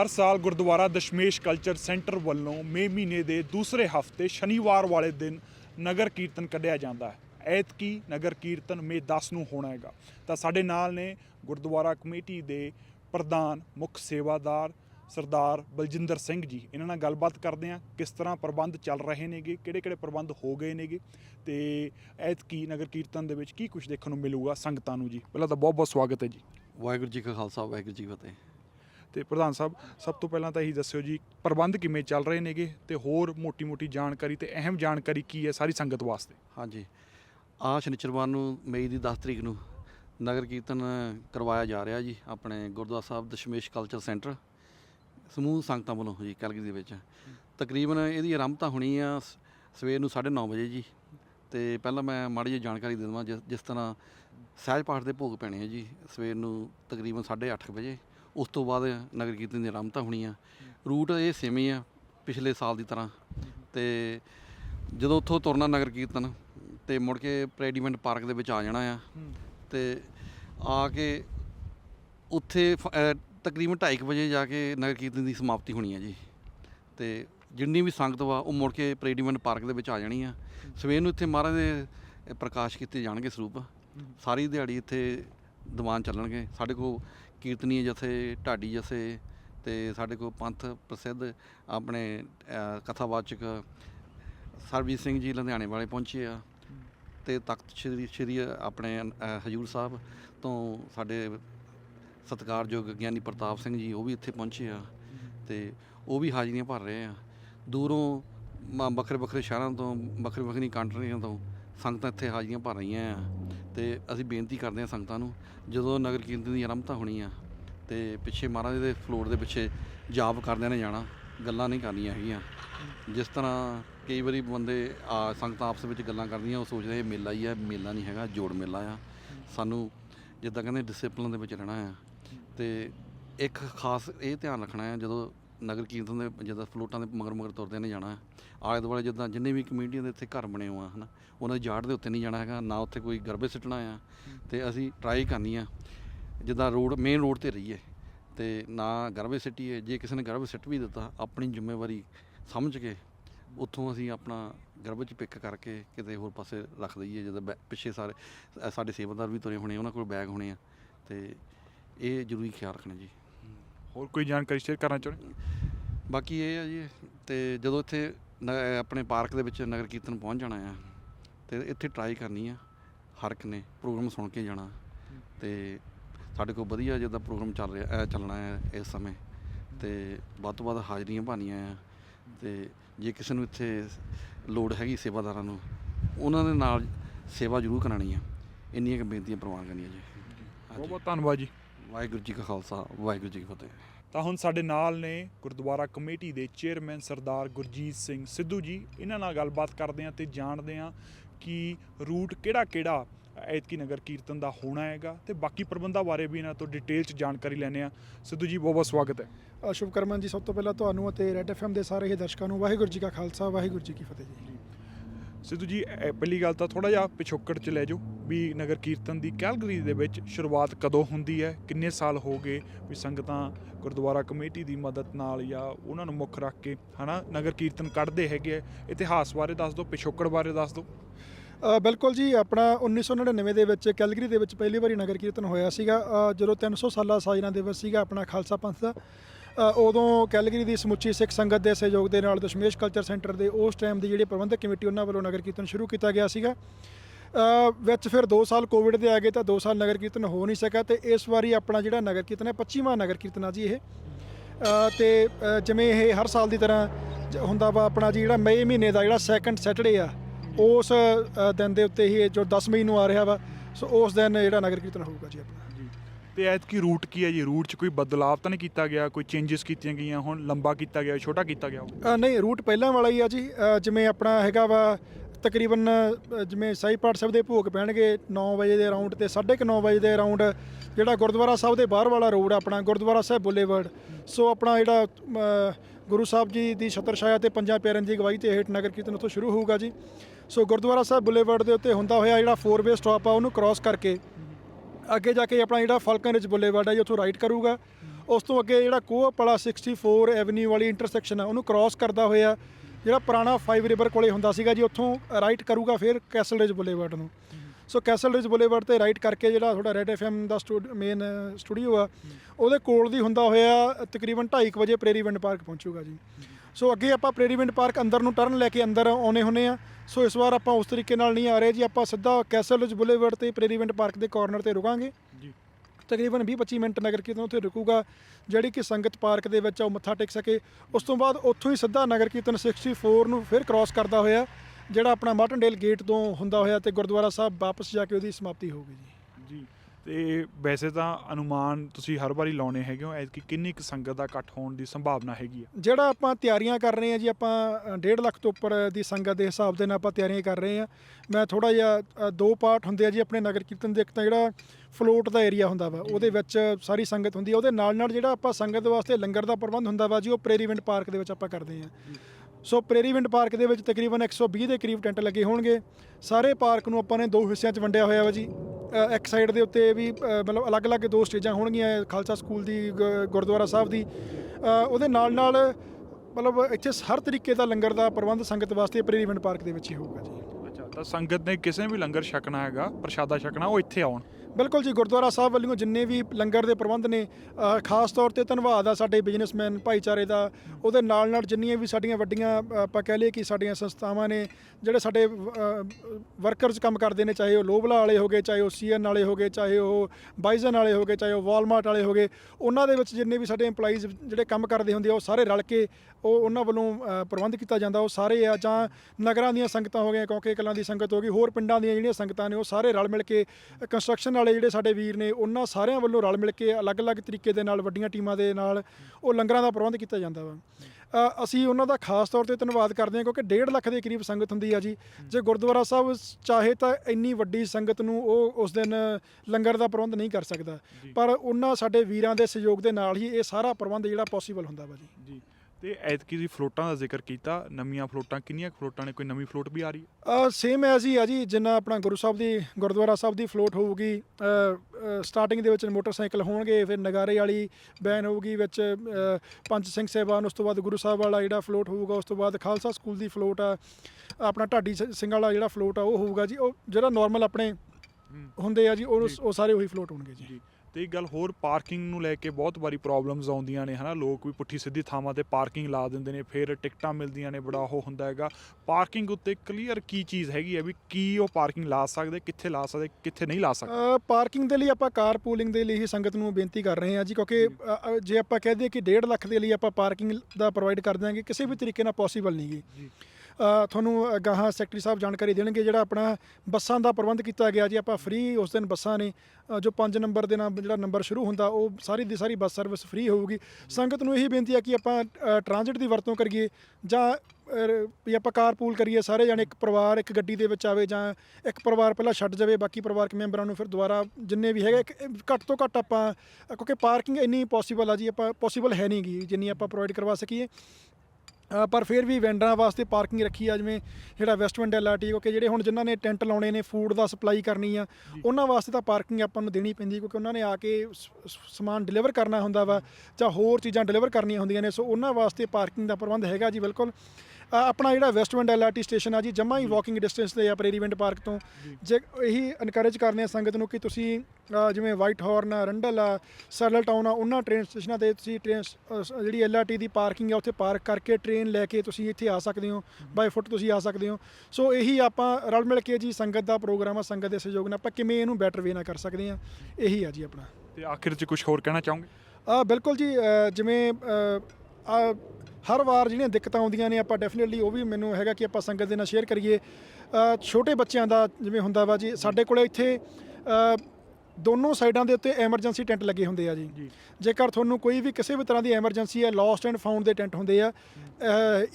ਹਰ ਸਾਲ Gurdwara Dashmesh culture centre ਵੱਲੋਂ ਮਈ ਮਹੀਨੇ ਦੇ ਦੂਸਰੇ ਹਫ਼ਤੇ ਸ਼ਨੀਵਾਰ ਵਾਲੇ ਦਿਨ ਨਗਰ ਕੀਰਤਨ ਕੱਢਿਆ ਜਾਂਦਾ ਹੈ। ਐਤਕੀ ਨਗਰ ਕੀਰਤਨ ਮੇ 10 ਨੂੰ ਹੋਣਾ ਹੈਗਾ। ਤਾਂ ਸਾਡੇ ਨਾਲ ਨੇ ਗੁਰਦੁਆਰਾ ਕਮੇਟੀ ਦੇ ਪ੍ਰਧਾਨ, ਮੁੱਖ ਸੇਵਾਦਾਰ ਸਰਦਾਰ ਬਲਜਿੰਦਰ ਸਿੰਘ ਜੀ। ਇਹਨਾਂ ਨਾਲ ਗੱਲਬਾਤ ਕਰਦੇ ਹਾਂ, ਕਿਸ ਤਰ੍ਹਾਂ ਪ੍ਰਬੰਧ ਚੱਲ ਰਹੇ ਨੇਗੇ ਕਿਹੜੇ ਕਿਹੜੇ ਪ੍ਰਬੰਧ ਹੋ ਗਏ ਨੇਗੇ ਤੇ ਐਤਕੀ ਨਗਰ ਕੀਰਤਨ ਦੇ ਵਿੱਚ ਕੀ ਕੁਝ ਦੇਖਣ ਨੂੰ ਮਿਲੂਗਾ ਸੰਗਤਾਂ ਨੂੰ ਜੀ। ਪਹਿਲਾਂ ਤਾਂ ਬਹੁਤ ਬਹੁਤ ਸਵਾਗਤ ਹੈ ਜੀ। ਵਾਹਿਗੁਰੂ ਜੀ ਕਾ ਖਾਲਸਾ, ਵਾਹਿਗੁਰੂ ਜੀ ਕੀ ਫਤਿਹ। ਤੇ ਪ੍ਰਧਾਨ ਸਾਹਿਬ, ਸਭ ਤੋਂ ਪਹਿਲਾਂ ਤਾਂ ਇਹੀ ਦੱਸਿਓ ਜੀ, ਪ੍ਰਬੰਧ ਕਿਵੇਂ ਚੱਲ ਰਹੇ ਨੇਗੇ ਤੇ ਹੋਰ ਮੋਟੀ-ਮੋਟੀ ਜਾਣਕਾਰੀ ਤੇ ਅਹਿਮ ਜਾਣਕਾਰੀ ਕੀ ਹੈ ਸਾਰੀ ਸੰਗਤ ਵਾਸਤੇ? ਹਾਂਜੀ। ਆਹ ਸ਼ਨੀਚਰਵਾਰ ਨੂੰ ਮਈ ਦੀ 10 ਤਰੀਕ ਨੂੰ ਨਗਰ ਕੀਰਤਨ ਕਰਵਾਇਆ ਜਾ ਰਿਹਾ ਜੀ, ਆਪਣੇ ਗੁਰਦੁਆਰਾ ਸਾਹਿਬ ਦਸ਼ਮੇਸ਼ ਕਲਚਰ ਸੈਂਟਰ ਸਮੂਹ ਸੰਗਤਾਂ ਵੱਲੋਂ ਜੀ ਕਲਗੀ ਦੇ ਵਿੱਚ। ਤਕਰੀਬਨ ਇਹਦੀ ਆਰੰਭਤਾ ਹੋਣੀ ਆ ਸਵੇਰ ਨੂੰ 9:30 ਵਜੇ ਜੀ। ਤੇ ਪਹਿਲਾਂ ਮੈਂ ਮਾੜੀ ਜਿਹੀ ਜਾਣਕਾਰੀ ਦੇ ਦੇਵਾਂ, ਜਿਸ ਜਿਸ ਤਰ੍ਹਾਂ ਸਹਿਜ ਪਾਠ ਦੇ ਭੋਗ ਪੈਣੇ ਆ ਜੀ, ਸਵੇਰ ਨੂੰ ਤਕਰੀਬਨ 8:30 ਵਜੇ। ਉਸ ਤੋਂ ਬਾਅਦ ਨਗਰ ਕੀਰਤਨ ਦੀ ਆਰੰਭਤਾ ਹੋਣੀ ਆ ਰੂਟ ਇਹ ਸੇਮ ਹੀ ਆ ਪਿਛਲੇ ਸਾਲ ਦੀ ਤਰ੍ਹਾਂ। ਤੇ ਜਦੋਂ ਉੱਥੋਂ ਤੁਰਨਾ ਨਗਰ ਕੀਰਤਨ ਤੇ ਮੁੜ ਕੇ ਪ੍ਰੈਡੀਮੈਂਟ ਪਾਰਕ ਦੇ ਵਿੱਚ ਆ ਜਾਣਾ ਆ। ਤੇ ਆ ਕੇ ਉੱਥੇ ਤਕਰੀਬਨ 2:30 ਵਜੇ ਜਾ ਕੇ ਨਗਰ ਕੀਰਤਨ ਦੀ ਸਮਾਪਤੀ ਹੋਣੀ ਹੈ ਜੀ। ਤੇ ਜਿੰਨੀ ਵੀ ਸੰਗਤ ਵਾ ਉਹ ਮੁੜ ਕੇ ਪ੍ਰੈਡੀਮੈਂਟ ਪਾਰਕ ਦੇ ਵਿੱਚ ਆ ਜਾਣੀ ਆ। ਸਵੇਰ ਨੂੰ ਇੱਥੇ ਮਹਾਰਾਜ ਦੇ ਪ੍ਰਕਾਸ਼ ਕੀਤੇ ਜਾਣਗੇ ਸਰੂਪ। ਸਾਰੀ ਦਿਹਾੜੀ ਇੱਥੇ ਦੀਵਾਨ ਚੱਲਣਗੇ। ਸਾਡੇ ਕੋਲ ਕੀਰਤਨੀ ਜਥੇ, ਢਾਡੀ ਜਥੇ ਤੇ ਸਾਡੇ ਕੋਲ ਪੰਥ ਪ੍ਰਸਿੱਧ ਆਪਣੇ ਕਥਾਵਾਚਕ ਸਰਬਜੀਤ ਸਿੰਘ ਜੀ ਲੁਧਿਆਣੇ ਵਾਲੇ ਪਹੁੰਚੇ ਆ ਤੇ ਤਖਤ ਸ਼੍ਰੀ ਸ਼੍ਰੀ ਆਪਣੇ ਹਜੂਰ ਸਾਹਿਬ ਤੋਂ ਸਾਡੇ ਸਤਿਕਾਰਯੋਗ ਗਿਆਨੀ ਪ੍ਰਤਾਪ ਸਿੰਘ ਜੀ, ਉਹ ਵੀ ਇੱਥੇ ਪਹੁੰਚੇ ਆ ਤੇ ਉਹ ਵੀ ਹਾਜ਼ਰੀਆਂ ਭਰ ਰਹੇ ਆ। ਦੂਰੋਂ ਮ- ਵੱਖਰੇ ਵੱਖਰੇ ਸ਼ਹਿਰਾਂ ਤੋਂ ਵੱਖਰੀ ਵੱਖਰੀ ਕੰਟਰੀਆਂ ਤੋਂ ਸੰਗਤਾਂ ਇੱਥੇ ਹਾਜ਼ਰੀਆਂ ਭਰ ਰਹੀਆਂ ਆ ਤੇ ਅਸੀਂ ਬੇਨਤੀ ਕਰਦੇ ਹਾਂ ਸੰਗਤਾਂ ਨੂੰ, ਜਦੋਂ ਨਗਰ ਕੀਰਤਨ ਦੀ ਆਰੰਭਤਾ ਹੋਣੀ ਆ ਤੇ ਪਿੱਛੇ ਮਹਾਰਾਜ ਦੇ ਫਲੋਰ ਦੇ ਪਿੱਛੇ ਜਾਪ ਕਰਦਿਆਂ ਨੇ ਜਾਣਾ, ਗੱਲਾਂ ਨਹੀਂ ਕਰਨੀਆਂ ਹੈਗੀਆਂ। ਜਿਸ ਤਰ੍ਹਾਂ ਕਈ ਵਾਰੀ ਬੰਦੇ ਆ ਸੰਗਤਾਂ ਆਪਸ ਵਿੱਚ ਗੱਲਾਂ ਕਰਦੀਆਂ, ਉਹ ਸੋਚਦੇ ਇਹ ਮੇਲਾ ਹੀ ਹੈ ਮੇਲਾ ਨਹੀਂ ਹੈਗਾ, ਜੋੜ ਮੇਲਾ ਆ। ਸਾਨੂੰ ਜਿੱਦਾਂ ਕਹਿੰਦੇ ਡਿਸਪਲਿਨ ਦੇ ਵਿੱਚ ਰਹਿਣਾ ਆ। ਤੇ ਇੱਕ ਖਾਸ ਇਹ ਧਿਆਨ ਰੱਖਣਾ ਹੈ ਜਦੋਂ ਨਗਰ ਕੀਰਤਨ ਦੇ ਜਿੱਦਾਂ ਫਲੋਟਾਂ ਦੇ ਮਗਰ ਮਗਰ ਤੁਰਦੇ ਨੇ ਜਾਣਾ। ਆਲੇ ਦੁਆਲੇ ਜਿੱਦਾਂ ਜਿੰਨੇ ਵੀ ਕਮੇਟੀਆਂ ਦੇ ਇੱਥੇ ਘਰ ਬਣੇ ਹੋਆ ਹਨਾ, ਉਹਨਾਂ ਦੀ ਜਾੜ ਦੇ ਉੱਤੇ ਨਹੀਂ ਜਾਣਾ ਹੈਗਾ, ਨਾ ਉੱਥੇ ਕੋਈ ਗਰਬੇ ਸਿੱਟਣਾ ਆ। ਤੇ ਅਸੀਂ ਟਰਾਈ ਕਰਨੀ ਆ, ਜਿੱਦਾਂ ਰੋਡ ਮੇਨ ਰੋਡ ਤੇ ਰਹੀਏ, ਤੇ ਨਾ ਗਰਬੇ ਸਿੱਟੀਏ, ਜੇ ਕਿਸੇ ਨੇ ਗਰਬੇ ਸਿੱਟ ਵੀ ਦਿੱਤਾ, ਆਪਣੀ ਜ਼ਿੰਮੇਵਾਰੀ ਸਮਝ ਕੇ ਉੱਥੋਂ ਅਸੀਂ ਆਪਣਾ ਗਰਭ ਚ ਪਿਕ ਕਰਕੇ ਕਿਤੇ ਹੋਰ ਪਾਸੇ ਰੱਖ ਦਈਏ, ਜਦੋਂ ਬੈ- ਪਿੱਛੇ ਸਾਰੇ ਸਾਡੇ ਸੇਵਾਦਾਰ ਵੀ ਤੁਰੇ ਹੋਣੇ ਉਹਨਾਂ ਕੋਲ ਬੈਗ ਹੋਣੇ ਆ, ਤੇ ਇਹ ਜ਼ਰੂਰੀ ਖਿਆਲ ਰੱਖਣਾ ਜੀ। ਹੋਰ ਕੋਈ ਜਾਣਕਾਰੀ ਸ਼ੇਅਰ ਕਰਨਾ ਚਾਹੁੰਦੇ? ਬਾਕੀ ਇਹ ਆ ਜੀ ਤੇ ਜਦੋਂ ਇੱਥੇ ਨ- ਆਪਣੇ ਪਾਰਕ ਦੇ ਵਿੱਚ ਨਗਰ ਕੀਰਤਨ ਪਹੁੰਚ ਜਾਣਾ ਆ ਤੇ ਇੱਥੇ ਟਰਾਈ ਕਰਨੀ ਆ ਹਰ ਇੱਕ ਨੇ ਪ੍ਰੋਗਰਾਮ ਸੁਣ ਕੇ ਜਾਣਾ। ਤੇ ਸਾਡੇ ਕੋਲ ਵਧੀਆ ਜਿੱਦਾਂ ਪ੍ਰੋਗਰਾਮ ਚੱਲ ਰਿਹਾ ਅ, ਚੱਲਣਾ ਹੈ ਇਸ ਸਮੇਂ। ਤੇ ਵੱਧ ਤੋਂ ਵੱਧ ਹਾਜ਼ਰੀਆਂ ਭਾਨੀਆਂ ਆ ਤੇ ਜੇ ਕਿਸੇ ਨੂੰ ਇੱਥੇ ਲੋੜ ਹੈਗੀ ਸੇਵਾਦਾਰਾਂ ਨੂੰ ਉਹਨਾਂ ਦੇ ਨਾਲ ਸੇਵਾ ਜ਼ਰੂਰ ਕਰਾਣੀ ਆ। ਇੰਨੀਆਂ ਕੁ ਬੇਨਤੀਆਂ ਪ੍ਰਵਾਨ ਕਰਨੀਆਂ ਜੀ। ਬਹੁਤ। ਬਹੁਤ ਧੰਨਵਾਦ ਜੀ। ਵਾਹਿਗੁਰੂ ਜੀ ਕਾ ਖਾਲਸਾ ਵਾਹਿਗੁਰੂ ਜੀ ਕੀ ਫਤਿਹ। ਤਾਂ ਹੁਣ ਸਾਡੇ ਨਾਲ ਨੇ ਗੁਰਦੁਆਰਾ ਕਮੇਟੀ ਦੇ ਚੇਅਰਮੈਨ ਸਰਦਾਰ ਗੁਰਜੀਤ ਸਿੰਘ ਸਿੱਧੂ ਜੀ। ਇਹਨਾਂ ਨਾਲ ਗੱਲਬਾਤ ਕਰਦੇ ਹਾਂ ਤੇ ਜਾਣਦੇ ਹਾਂ ਕਿ ਰੂਟ ਕਿਹੜਾ-ਕਿਹੜਾ ਐਤਕੀ ਨਗਰ ਕੀਰਤਨ ਦਾ ਹੋਣਾ ਹੈਗਾ ਤੇ ਬਾਕੀ ਪ੍ਰਬੰਧਾਂ ਬਾਰੇ ਵੀ ਇਹਨਾਂ ਤੋਂ ਡਿਟੇਲ ਚ ਜਾਣਕਾਰੀ ਲੈਣੇ ਆ ਸਿੱਧੂ ਜੀ ਬਹੁਤ ਬਹੁਤ ਸਵਾਗਤ ਹੈ। ਸ਼ੁਭਕਰਮਨ ਜੀ ਸਭ ਤੋਂ ਪਹਿਲਾਂ ਤੁਹਾਨੂੰ ਅਤੇ ਰੈੱਡ ਐਫਐਮ ਦੇ ਸਾਰੇ ਹੀ ਦਰਸ਼ਕਾਂ ਨੂੰ ਵਾਹਿਗੁਰੂ ਜੀ ਕਾ ਖਾਲਸਾ ਵਾਹਿਗੁਰੂ ਜੀ ਕੀ ਫਤਿਹ ਜੀ। ਸਿੱਧੂ ਜੀ ਪਹਿਲੀ ਗੱਲ ਤਾਂ ਥੋੜਾ ਜਿਹਾ ਪਿਛੋਕੜ ਚ ਲੈ ਜਾਓ ਵੀ ਨਗਰ ਕੀਰਤਨ ਦੀ ਕੈਲਗਰੀ ਦੇ ਵਿੱਚ ਸ਼ੁਰੂਆਤ ਕਦੋਂ ਹੁੰਦੀ ਹੈ ਕਿੰਨੇ ਸਾਲ ਹੋ ਗਏ ਵੀ ਸੰਗਤਾਂ ਗੁਰਦੁਆਰਾ ਕਮੇਟੀ ਦੀ ਮਦਦ ਨਾਲ ਜਾਂ ਉਹਨਾਂ ਨੂੰ ਮੁੱਖ ਰੱਖ ਕੇ ਹਨਾ ਨਗਰ ਕੀਰਤਨ ਕੱਢਦੇ ਹੈਗੇ ਆ। ਇਤਿਹਾਸ ਬਾਰੇ ਦੱਸ ਦਿਓ ਪਿਛੋਕੜ ਬਾਰੇ ਦੱਸ ਦਿਓ ਬਿਲਕੁਲ ਜੀ ਆਪਣਾ 1999 ਦੇ ਵਿੱਚ ਕੈਲਗਰੀ ਦੇ ਵਿੱਚ ਪਹਿਲੀ ਵਾਰੀ ਨਗਰ ਕੀਰਤਨ ਹੋਇਆ ਸੀਗਾ ਅ, ਜਦੋਂ 300 ਸਾਲਾ ਸਾਜਨਾ ਦਿਵਸ ਸੀਗਾ ਆਪਣਾ ਖਾਲਸਾ ਪੰਥ ਦਾ ਉਦੋਂ ਕੈਲਗਰੀ ਦੀ ਸਮੁੱਚੀ ਸਿੱਖ ਸੰਗਤ ਦੇ ਸਹਿਯੋਗ ਦੇ ਨਾਲ ਦਸ਼ਮੇਸ਼ ਕਲਚਰ ਸੈਂਟਰ ਦੇ ਉਸ ਟਾਈਮ ਦੀ ਜਿਹੜੀ ਪ੍ਰਬੰਧਕ ਕਮੇਟੀ ਉਹਨਾਂ ਵੱਲੋਂ ਨਗਰ ਕੀਰਤਨ ਸ਼ੁਰੂ ਕੀਤਾ ਗਿਆ ਸੀਗਾ। ਵਿੱਚ ਫਿਰ 2 ਸਾਲ ਕੋਵਿਡ ਦੇ ਆ ਗਏ ਤਾਂ 2 ਸਾਲ ਨਗਰ ਕੀਰਤਨ ਹੋ ਨਹੀਂ ਸਕਿਆ ਤੇ ਇਸ ਵਾਰੀ ਆਪਣਾ ਜਿਹੜਾ ਨਗਰ ਕੀਰਤਨ ਹੈ 25ਵਾਂ ਨਗਰ ਕੀਰਤਨ ਆ ਜੀ ਇਹ। ਅ, ਤੇ ਜਿਵੇਂ ਇਹ ਹਰ ਸਾਲ ਦੀ ਤਰ੍ਹਾਂ ਜ- ਹੁੰਦਾ ਵਾ ਆਪਣਾ ਜੀ ਜਿਹੜਾ ਮਈ ਮਹੀਨੇ ਦਾ ਜਿਹੜਾ ਸੈਕੰਡ ਸੈਟਰਡੇ ਆ ਉਸ ਦਿਨ ਦੇ ਉੱਤੇ ਹੀ ਇਹ ਜੋ 10 ਮਈ ਨੂੰ ਆ ਰਿਹਾ ਵਾ ਸੋ ਉਸ ਦਿਨ ਜਿਹੜਾ ਨਗਰ ਕੀਰਤਨ ਹੋਊਗਾ ਜੀ ਆਪਣਾ। ਤੇ ਐਤਕੀ ਰੂਟ ਕੀ ਹੈ ਜੀ? ਰੂਟ 'ਚ ਕੋਈ ਬਦਲਾਅ ਤਾਂ ਨਹੀਂ ਕੀਤਾ ਗਿਆ? ਕੋਈ ਚੇਂਜਸ ਕੀਤੀਆਂ ਗਈਆਂ? ਹੁਣ ਲੰਬਾ ਕੀਤਾ ਗਿਆ, ਛੋਟਾ ਕੀਤਾ ਗਿਆ? ਨਹੀਂ ਰੂਟ ਪਹਿਲਾਂ ਵਾਲਾ ਹੀ ਆ ਜੀ। ਜਿਵੇਂ ਆਪਣਾ ਹੈਗਾ ਵਾ, ਤਕਰੀਬਨ ਜਿਵੇਂ ਸਾਈ ਪਾਠ ਸਾਹਿਬ ਦੇ ਭੋਗ ਪੈਣਗੇ 9 ਵਜੇ ਦੇ ਅਰਾਊਂਡ ਤੇ 9:30 ਵਜੇ ਦੇ ਅਰਾਊਂਡ ਜਿਹੜਾ ਗੁਰਦੁਆਰਾ ਸਾਹਿਬ ਦੇ ਬਾਹਰ ਵਾਲਾ ਰੋਡ ਆਪਣਾ, ਗੁਰਦੁਆਰਾ ਸਾਹਿਬ ਬੁੱਲੇਵਰਡ। ਸੋ ਆਪਣਾ ਜਿਹੜਾ ਗੁਰੂ ਸਾਹਿਬ ਜੀ ਦੀ ਛਤਰ ਛਾਇਆ ਤੇ ਪੰਜਾਂ ਪਿਆਰਿਆਂ ਦੀ ਅਗਵਾਈ ਤੇ ਹੇਠ ਨਗਰ ਕੀਰਤਨ ਉੱਥੋਂ ਸ਼ੁਰੂ ਹੋਊਗਾ ਜੀ। ਸੋ ਗੁਰਦੁਆਰਾ ਸਾਹਿਬ ਬੁੱਲੇਵਰਡ ਦੇ ਉੱਤੇ ਹੁੰਦਾ ਹੋਇਆ ਜਿਹੜਾ 4 ਸਟਾਪ ਆ, ਉਹਨੂੰ ਕ੍ਰਾਸ ਕਰਕੇ ਅੱਗੇ ਜਾ ਕੇ ਆਪਣਾ ਜਿਹੜਾ ਫਲਕਨ ਰਿਜ ਬੁੱਲੇਵਰਡ ਹੈ ਜੀ, ਉੱਥੋਂ ਰਾਈਟ ਕਰੂਗਾ। ਉਸ ਤੋਂ ਅੱਗੇ ਜਿਹੜਾ ਕੋਅਪ ਵਾਲਾ 64 ਐਵਨਿਊ ਵਾਲੀ ਇੰਟਰਸੈਕਸ਼ਨ ਆ, ਉਹਨੂੰ ਕ੍ਰਾਸ ਕਰਦਾ ਹੋਇਆ, ਜਿਹੜਾ ਪੁਰਾਣਾ 5 ਰਿਵਰ ਕੋਲੇ ਹੁੰਦਾ ਸੀਗਾ ਜੀ, ਉੱਥੋਂ ਰਾਈਟ ਕਰੂਗਾ ਫਿਰ ਕੈਸਲ ਰਿਜ ਬੁਲੇਵਾਰਡ ਨੂੰ। ਸੋ ਕੈਸਲ ਰਿਜ ਬੁਲੇਵਾਰਡ ਤੇ ਰਾਈਟ ਕਰਕੇ ਜਿਹੜਾ ਤੁਹਾਡਾ ਰੈਡ ਐਫਐਮ ਦਾ ਮੇਨ ਸਟੂਡੀਓ ਆ, ਉਹਦੇ ਕੋਲ ਦੀ ਹੁੰਦਾ ਹੋਇਆ ਤਕਰੀਬਨ 2:30 ਵਜੇ ਪ੍ਰੇਰੀ ਵਿੰਡ ਪਾਰਕ ਪਹੁੰਚੂਗਾ ਜੀ। ਸੋ ਅੱਗੇ ਆਪਾਂ ਪ੍ਰੇਰੀ ਵਿੰਡ ਪਾਰਕ ਅੰਦਰ ਨੂੰ ਟਰਨ ਲੈ ਕੇ ਅੰਦਰ ਆਉਨੇ ਹੁੰਨੇ ਆ ਸੋ ਇਸ ਵਾਰ ਆਪਾਂ ਉਸ ਤਰੀਕੇ ਨਾਲ ਨਹੀਂ ਆ ਰਹੇ ਜੀ ਆਪਾਂ ਸਿੱਧਾ ਕੈਸਲ ਰਿਜ ਬੁਲੇਵਾਰਡ ਤੇ ਪ੍ਰੇਰੀ ਵਿੰਡ ਪਾਰਕ ਦੇ ਕਾਰਨਰ ਤੇ ਰੁਕਾਂਗੇ। ਜੀ। ਤਕਰੀਬਨ 20-25 ਮਿੰਟ ਨਗਰ ਕੀਰਤਨ ਉੱਥੇ ਰੁਕੂਗਾ ਜਿਹੜੀ ਕਿ ਸੰਗਤ ਪਾਰਕ ਦੇ ਵਿੱਚ ਆ ਉਹ ਮੱਥਾ ਟੇਕ ਸਕੇ। ਉਸ ਤੋਂ ਬਾਅਦ ਉੱਥੋਂ ਹੀ ਸਿੱਧਾ ਨਗਰ ਕੀਰਤਨ 64 ਨੂੰ ਫਿਰ ਕ੍ਰਾਸ ਕਰਦਾ ਹੋਇਆ ਜਿਹੜਾ ਆਪਣਾ ਮਾਰਟਨਡੇਲ ਗੇਟ ਤੋਂ ਹੁੰਦਾ ਹੋਇਆ ਤੇ ਗੁਰਦੁਆਰਾ ਸਾਹਿਬ ਵਾਪਸ ਜਾ ਕੇ ਉਹਦੀ ਸਮਾਪਤੀ ਹੋਊਗੀ ਜੀ। ਤੇ ਵੈਸੇ ਤਾਂ ਅਨੁਮਾਨ ਤੁਸੀਂ ਹਰ ਵਾਰੀ ਲਾਉਣੇ ਹੈਗੇ ਹੋ ਐਤਕੀ ਕਿੰਨੀ ਕੁ ਸੰਗਤ ਦਾ ਇਕੱਠ ਹੋਣ ਦੀ ਸੰਭਾਵਨਾ ਹੈਗੀ ਆ? ਜਿਹੜਾ ਆਪਾਂ ਤਿਆਰੀਆਂ ਕਰ ਰਹੇ ਹਾਂ ਜੀ ਆਪਾਂ ਅ, ਡੇਢ ਲੱਖ ਤੋਂ ਉੱਪਰ ਦੀ ਸੰਗਤ ਦੇ ਹਿਸਾਬ ਦੇ ਨਾਲ ਆਪਾਂ ਤਿਆਰੀਆਂ ਕਰ ਰਹੇ ਹਾਂ। ਮੈਂ ਥੋੜਾ ਜਿਹਾ ਦੋ ਪਾਰਟ ਹੁੰਦੇ ਆ ਜੀ ਆਪਣੇ ਨਗਰ ਕੀਰਤਨ ਦੇ ਇੱਕ ਤਾਂ ਜਿਹੜਾ ਫਲੋਟ ਦਾ ਏਰੀਆ ਹੁੰਦਾ ਵਾ ਉਹਦੇ ਵਿੱਚ ਸਾਰੀ ਸੰਗਤ ਹੁੰਦੀ ਆ। ਉਹਦੇ ਨਾਲ ਨਾਲ ਜਿਹੜਾ ਆਪਾਂ ਸੰਗਤ ਵਾਸਤੇ ਲੰਗਰ ਦਾ ਪ੍ਰਬੰਧ ਹੁੰਦਾ ਵਾ ਜੀ ਉਹ ਪ੍ਰੇਰੀ ਪਾਰਕ ਦੇ ਵਿੱਚ ਆਪਾਂ ਕਰਦੇ ਹਾਂ। ਸੋ ਪ੍ਰੇਰੀ ਪਾਰਕ ਦੇ ਵਿੱਚ ਤਕਰੀਬਨ 120 ਦੇ ਕਰੀਬ ਟੈਂਟ ਲੱਗੇ ਹੋਣਗੇ। ਸਾਰੇ ਪਾਰਕ ਨੂੰ ਆਪਾਂ ਨੇ ਦੋ ਹਿੱਸਿਆਂ 'ਚ ਵੰਡਿਆ ਹੋਇਆ ਵਾ ਜੀ। ਇੱਕ ਸਾਈਡ ਦੇ ਉੱਤੇ ਵੀ ਮਤਲਬ ਅਲੱਗ-ਅਲੱਗ ਦੋ ਸਟੇਜਾਂ ਹੋਣਗੀਆਂ ਖਾਲਸਾ ਸਕੂਲ ਦੀ, ਗ- ਗੁਰਦੁਆਰਾ ਸਾਹਿਬ ਦੀ। ਉਹਦੇ ਨਾਲ ਨਾਲ ਮਤਲਬ ਇੱਥੇ ਹਰ ਤਰੀਕੇ ਦਾ ਲੰਗਰ ਦਾ ਪ੍ਰਬੰਧ ਸੰਗਤ ਵਾਸਤੇ ਪ੍ਰੇਰੀ ਵਿੰਡ ਪਾਰਕ ਦੇ ਵਿੱਚ ਹੀ ਹੋਊਗਾ ਜੀ। ਅੱਛਾ, ਤਾਂ ਸੰਗਤ ਨੇ ਕਿਸੇ ਵੀ ਲੰਗਰ ਛਕਣਾ ਹੈਗਾ, ਪ੍ਰਸ਼ਾਦਾ ਛਕਣਾ, ਉਹ ਇੱਥੇ ਆਉਣ? ਬਿਲਕੁਲ ਜੀ, ਗੁਰਦੁਆਰਾ ਸਾਹਿਬ ਵੱਲੋਂ ਜਿੰਨੇ ਵੀ ਲੰਗਰ ਦੇ ਪ੍ਰਬੰਧ ਨੇ ਖਾਸ ਤੌਰ ਤੇ ਧੰਨਵਾਦ ਆ ਸਾਡੇ ਬਿਜ਼ਨਸਮੈਨ ਭਾਈਚਾਰੇ ਦਾ। ਉਹਦੇ ਨਾਲ ਨਾਲ ਜਿੰਨੀਆਂ ਵੀ ਸਾਡੀਆਂ ਵੱਡੀਆਂ ਆਪਾਂ ਕਹਿ ਲਈਏ ਕਿ ਸਾਡੀਆਂ ਸੰਸਥਾਵਾਂ ਨੇ, ਜਿਹੜੇ ਸਾਡੇ ਵਰਕਰਸ ਕੰਮ ਕਰਦੇ ਨੇ, ਚਾਹੇ ਉਹ ਲੋਬਲਾ ਵਾਲੇ ਹੋਗੇ ਚਾਹੇ ਉਹ ਸੀਐਨ ਵਾਲੇ ਹੋਗੇ ਚਾਹੇ ਉਹ ਬਾਈਜ਼ਨ ਵਾਲੇ ਹੋਗੇ ਚਾਹੇ ਉਹ ਵਾਲਮਾਰਟ ਵਾਲੇ ਹੋਗੇ ਉਹਨਾਂ ਦੇ ਵਿੱਚ ਜਿੰਨੇ ਵੀ ਸਾਡੇ EMPLOYEES ਜਿਹੜੇ ਕੰਮ ਕਰਦੇ ਹੁੰਦੇ ਆ, ਉਹ ਸਾਰੇ ਰਲ ਕੇ ਉਹ ਉਹਨਾਂ ਵੱਲੋਂ ਪ੍ਰਬੰਧ ਕੀਤਾ ਜਾਂਦਾ। ਉਹ ਸਾਰੇ ਆ, ਜਾਂ ਨਗਰਾਂ ਦੀਆਂ ਸੰਗਤਾਂ ਹੋ ਗਈਆਂ ਕਿਉਂਕਿ ਕਲਾਂ ਦੀ ਸੰਗਤ ਹੋ ਗਈ, ਹੋਰ ਪਿੰਡਾਂ ਦੀਆਂ ਜਿਹੜੀਆਂ ਸੰਗਤਾਂ ਨੇ, ਉਹ ਸਾਰੇ ਰਲ ਮਿਲ ਕੇ ਕੰਸਟਰਕਸ਼ਨ ਵਾਲੇ ਜਿਹੜੇ ਸਾਡੇ ਵੀਰ ਨੇ ਉਹਨਾਂ ਸਾਰਿਆਂ ਵੱਲੋਂ ਰਲ ਮਿਲ ਕੇ ਅਲੱਗ-ਅਲੱਗ ਤਰੀਕੇ ਦੇ ਨਾਲ ਵੱਡੀਆਂ ਟੀਮਾਂ ਦੇ ਨਾਲ ਉਹ ਲੰਗਰਾਂ ਦਾ ਪ੍ਰਬੰਧ ਕੀਤਾ ਜਾਂਦਾ ਵਾ। ਅ, ਅਸੀਂ ਉਹਨਾਂ ਦਾ ਖਾਸ ਤੌਰ ਤੇ ਧੰਨਵਾਦ ਕਰਦੇ ਹਾਂ ਕਿਉਂਕਿ 1.5 ਲੱਖ ਦੇ ਕਰੀਬ ਸੰਗਤ ਹੁੰਦੀ ਆ ਜੀ। ਜੇ ਗੁਰਦੁਆਰਾ ਸਾਹਿਬ ਚਾਹੇ ਤਾਂ ਇੰਨੀ ਵੱਡੀ ਸੰਗਤ ਨੂੰ ਉਹ ਉਸ ਦਿਨ ਲੰਗਰ ਦਾ ਪ੍ਰਬੰਧ ਨਹੀਂ ਕਰ ਸਕਦਾ। ਪਰ ਉਹਨਾਂ ਸਾਡੇ ਵੀਰਾਂ ਦੇ ਸਹਿਯੋਗ ਦੇ ਨਾਲ ਹੀ ਇਹ ਸਾਰਾ ਪ੍ਰਬੰਧ ਜਿਹੜਾ ਪੋਸੀਬਲ ਹੁੰਦਾ ਵਾ ਜੀ। ਜੀ। ਤੇ ਐਤਕੀ ਦੀ ਫਲੋਟਾਂ ਦਾ ਜ਼ਿਕਰ ਕੀਤਾ ਨਵੀਆਂ ਫਲੋਟਾਂ ਕਿੰਨੀਆਂ ਫਲੋਟਾਂ ਨੇ? ਕੋਈ ਨਵੀਂ ਫਲੋਟ ਵੀ ਆ ਰਹੀ? ਹੈ ਸੇਮ ਐਜ਼ ਹੀ ਆ ਜੀ ਜਿੰਨਾ ਆਪਣਾ ਗੁਰੂ ਸਾਹਿਬ ਦੀ ਗੁਰਦੁਆਰਾ ਸਾਹਿਬ ਦੀ ਫਲੋਟ ਹੋਊਗੀ ਸਟਾਰਟਿੰਗ ਦੇ ਵਿੱਚ ਮੋਟਰਸਾਈਕਲ ਹੋਣਗੇ ਫਿਰ ਨਗਾਰੇ ਵਾਲੀ ਬੈਨ ਹੋਊਗੀ ਵਿੱਚ ਪੰਜ ਸਿੰਘ ਸਾਹਿਬਾਨ ਉਸ ਤੋਂ ਬਾਅਦ ਗੁਰੂ ਸਾਹਿਬ ਵਾਲਾ ਜਿਹੜਾ ਫਲੋਟ ਹੋਊਗਾ ਉਸ ਤੋਂ ਬਾਅਦ ਖਾਲਸਾ ਸਕੂਲ ਦੀ ਫਲੋਟ ਆ ਆਪਣਾ ਢਾਡੀ ਸਿੰਘ ਵਾਲਾ ਜਿਹੜਾ ਫਲੋਟ ਆ ਉਹ ਹੋਊਗਾ ਜੀ ਉਹ ਜਿਹੜਾ ਨਾਰਮਲ ਆਪਣੇ ਹੁੰਦੇ ਆ ਜੀ ਉਹ ਸਾਰੇ ਉਹੀ ਫਲੋਟ ਹੋਣਗੇ ਜੀ। ਤੇ ਇੱਕ ਗੱਲ ਹੋਰ ਪਾਰਕਿੰਗ ਨੂੰ ਲੈ ਕੇ ਬਹੁਤ ਵਾਰੀ ਪ੍ਰੋਬਲਮਸ ਆਉਂਦੀਆਂ ਨੇ ਹਨਾ? ਲੋਕ ਵੀ ਪੁੱਠੀ ਸਿੱਧੀ ਥਾਵਾਂ ਤੇ ਪਾਰਕਿੰਗ ਲਾ ਦਿੰਦੇ ਨੇ ਫਿਰ ਟਿਕਟਾਂ ਮਿਲਦੀਆਂ ਨੇ ਬੜਾ ਉਹ ਹੁੰਦਾ ਹੈਗਾ। ਪਾਰਕਿੰਗ ਉੱਤੇ ਕਲੀਅਰ ਕੀ ਚੀਜ਼ ਹੈਗੀ ਹੈ ਵੀ ਕੀ ਉਹ ਪਾਰਕਿੰਗ ਲਾ ਸਕਦੇ ਕਿੱਥੇ ਲਾ ਸਕਦੇ ਕਿੱਥੇ ਨਹੀਂ ਲਾ ਸਕਦੇ? ਪਾਰਕਿੰਗ ਦੇ ਲਈ ਆਪਾਂ ਕਾਰ ਪੂਲਿੰਗ ਦੇ ਲਈ ਹੀ ਸੰਗਤ ਨੂੰ ਬੇਨਤੀ ਕਰ ਰਹੇ ਹਾਂ ਜੀ ਕਿਉਂਕਿ ਜੇ ਆਪਾਂ ਕਹਿ ਦਈਏ ਕਿ 1.5 ਲੱਖ ਦੇ ਲਈ ਆਪਾਂ ਪਾਰਕਿੰਗ ਦਾ ਪ੍ਰੋਵਾਈਡ ਕਰ ਦਿਆਂਗੇ ਕਿਸੇ ਵੀ ਤਰੀਕੇ ਨਾਲ ਪੋਸੀਬਲ ਨਹੀਂ ਜੀ। ਤੁਹਾਨੂੰ ਅ, ਗਾਹਾਂ ਸੈਕਟਰੀ ਸਾਹਿਬ ਜਾਣਕਾਰੀ ਦੇਣਗੇ ਜਿਹੜਾ ਆਪਣਾ ਬੱਸਾਂ ਦਾ ਪ੍ਰਬੰਧ ਕੀਤਾ ਗਿਆ ਜੀ ਆਪਾਂ ਫ੍ਰੀ ਉਸ ਦਿਨ ਬੱਸਾਂ ਨੇ ਜੋ 5 ਨੰਬਰ ਦੇ ਨਾਲ ਜਿਹੜਾ ਨੰਬਰ ਸ਼ੁਰੂ ਹੁੰਦਾ ਉਹ ਸਾਰੀ ਦੀ ਸਾਰੀ ਬੱਸ ਸਰਵਿਸ ਫ੍ਰੀ ਹੋਊਗੀ। ਸੰਗਤ ਨੂੰ ਇਹੀ ਬੇਨਤੀ ਹੈ ਕਿ ਆਪਾਂ ਟ੍ਰਾਂਜ਼ਿਟ ਦੀ ਵਰਤੋਂ ਕਰੀਏ ਜਾਂ ਵੀ ਆਪਾਂ ਕਾਰ ਪੂਲ ਕਰੀਏ ਸਾਰੇ ਜਾਣੇ ਇੱਕ ਪਰਿਵਾਰ ਇੱਕ ਗੱਡੀ ਦੇ ਵਿੱਚ ਆਵੇ ਜਾਂ ਇੱਕ ਪਰਿਵਾਰ ਪਹਿਲਾਂ ਛੱਡ ਜਾਵੇ ਬਾਕੀ ਪਰਿਵਾਰਕ ਮੈਂਬਰਾਂ ਨੂੰ ਫਿਰ ਦੁਬਾਰਾ ਜਿੰਨੇ ਵੀ ਹੈਗੇ ਇੱਕ- ਘੱਟ ਤੋਂ ਘੱਟ ਆਪਾਂ ਕਿਉਂਕਿ ਪਾਰਕਿੰਗ ਇੰਨੀ ਪੋਸੀਬਲ ਆ ਜੀ ਆਪਾਂ ਪੋਸੀਬਲ ਹੈ ਨਹੀਂ ਗੀ ਜਿੰਨੀ ਆਪਾਂ ਪ੍ਰੋਵਾਈਡ ਕਰਵਾ ਸਕੀਏ। ਅ, ਪਰ ਫਿਰ ਵੀ ਵੈਂਡਰਾਂ ਵਾਸਤੇ ਪਾਰਕਿੰਗ ਰੱਖੀ ਆ ਜਿਵੇਂ ਜਿਹੜਾ ਵੈਸਟਵਿੰਡ ਐਲਆਰਟੀ ਕਿਉਂਕਿ ਜਿਹੜੇ ਹੁਣ ਜਿਨ੍ਹਾਂ ਨੇ ਟੈਂਟ ਲਾਉਣੇ ਨੇ ਫੂਡ ਦਾ ਸਪਲਾਈ ਕਰਨੀ ਆ ਉਹਨਾਂ ਵਾਸਤੇ ਤਾਂ ਪਾਰਕਿੰਗ ਆਪਾਂ ਨੂੰ ਦੇਣੀ ਪੈਂਦੀ ਕਿਉਂਕਿ ਉਹਨਾਂ ਨੇ ਆ ਕੇ ਸ- ਸ- ਸਮਾਨ ਡਿਲੀਵਰ ਕਰਨਾ ਹੁੰਦਾ ਵਾ ਜਾਂ ਹੋਰ ਚੀਜ਼ਾਂ ਡਿਲੀਵਰ ਕਰਨੀਆਂ ਹੁੰਦੀਆਂ ਨੇ ਸੋ ਉਹਨਾਂ ਵਾਸਤੇ ਪਾਰਕਿੰਗ ਦਾ ਪ੍ਰਬੰਧ ਹੈਗਾ ਜੀ ਬਿਲਕੁਲ। ਅ, ਆਪਣਾ ਜਿਹੜਾ ਵੈਸਟਵਿੰਡ ਐਲਆਰਟੀ ਸਟੇਸ਼ਨ ਆ ਜੀ ਜਮਾ ਹੀ ਵਾਕਿੰਗ ਡਿਸਟੈਂਸ ਤੇ ਆ ਪ੍ਰੇਰੀ ਵਿੰਡ ਪਾਰਕ ਤੋਂ। ਜੇ। ਇਹੀ ਇਨਕਰੇਜ ਕਰਨੇ ਆ ਸੰਗਤ ਨੂੰ ਕਿ ਤੁਸੀਂ ਅ, ਜਿਵੇਂ ਵਾਈਟ ਹਾਰਨ ਆ ਰੰਡਲ ਆ ਸਰਲ ਟਾਊਨ ਆ ਉਹਨਾਂ ਟ੍ਰੇਨ ਸਟੇਸ਼ਨਾਂ ਤੇ ਤੁਸੀਂ ਟ੍ਰੇਨ ਜਿਹੜੀ ਐਲਆਰਟੀ ਦੀ ਪਾਰਕਿੰਗ ਆ ਉੱਥੇ ਪਾਰਕ ਕਰਕੇ ਟ੍ਰੇਨ ਲੈ ਕੇ ਤੁਸੀਂ ਇੱਥੇ ਆ ਸਕਦੇ ਹੋ ਬਾਈ ਫੁੱਟ ਤੁਸੀਂ ਆ ਸਕਦੇ ਹੋ। ਸੋ ਇਹੀ ਆਪਾਂ ਰਲ ਮਿਲ ਕੇ ਜੀ ਸੰਗਤ ਦਾ ਪ੍ਰੋਗਰਾਮ ਆ ਸੰਗਤ ਦੇ ਸਹਿਯੋਗ ਨਾਲ ਆਪਾਂ ਕਿਵੇਂ ਇਹਨੂੰ ਬੈਟਰ ਵੇ ਨਾਲ ਕਰ ਸਕਦੇ ਆ ਇਹੀ ਆ ਜੀ ਆਪਣਾ। ਤੇ ਆਖਿਰ 'ਚ ਕੁਝ ਹੋਰ ਕਹਿਣਾ ਚਾਹੋਗੇ? ਆ ਬਿਲਕੁਲ ਜੀ ਜਿਵੇਂ ਆ ਹਰ ਵਾਰ ਜਿਹੜੀਆਂ ਦਿੱਕਤਾਂ ਆਉਂਦੀਆਂ ਨੇ ਆਪਾਂ ਡੈਫੀਨਿਟਲੀ ਉਹ ਵੀ ਮੈਨੂੰ ਹੈਗਾ ਕਿ ਆਪਾਂ ਸੰਗਤ ਦੇ ਨਾਲ ਸ਼ੇਅਰ ਕਰੀਏ। ਛੋਟੇ ਬੱਚਿਆਂ ਦਾ ਜਿਵੇਂ ਹੁੰਦਾ ਵਾ ਜੀ ਸਾਡੇ ਕੋਲੇ ਇੱਥੇ ਦੋਨੋਂ ਸਾਈਡਾਂ ਦੇ ਉੱਤੇ ਐਮਰਜੈਂਸੀ ਟੈਂਟ ਲੱਗੇ ਹੁੰਦੇ ਆ ਜੀ। ਜੇਕਰ ਤੁਹਾਨੂੰ ਕੋਈ ਵੀ ਕਿਸੇ ਵੀ ਤਰ੍ਹਾਂ ਦੀ ਐਮਰਜੈਂਸੀ ਹੈ ਲੋਸਟ ਐਂਡ ਫਾਊਂਡ ਦੇ ਟੈਂਟ ਹੁੰਦੇ ਆ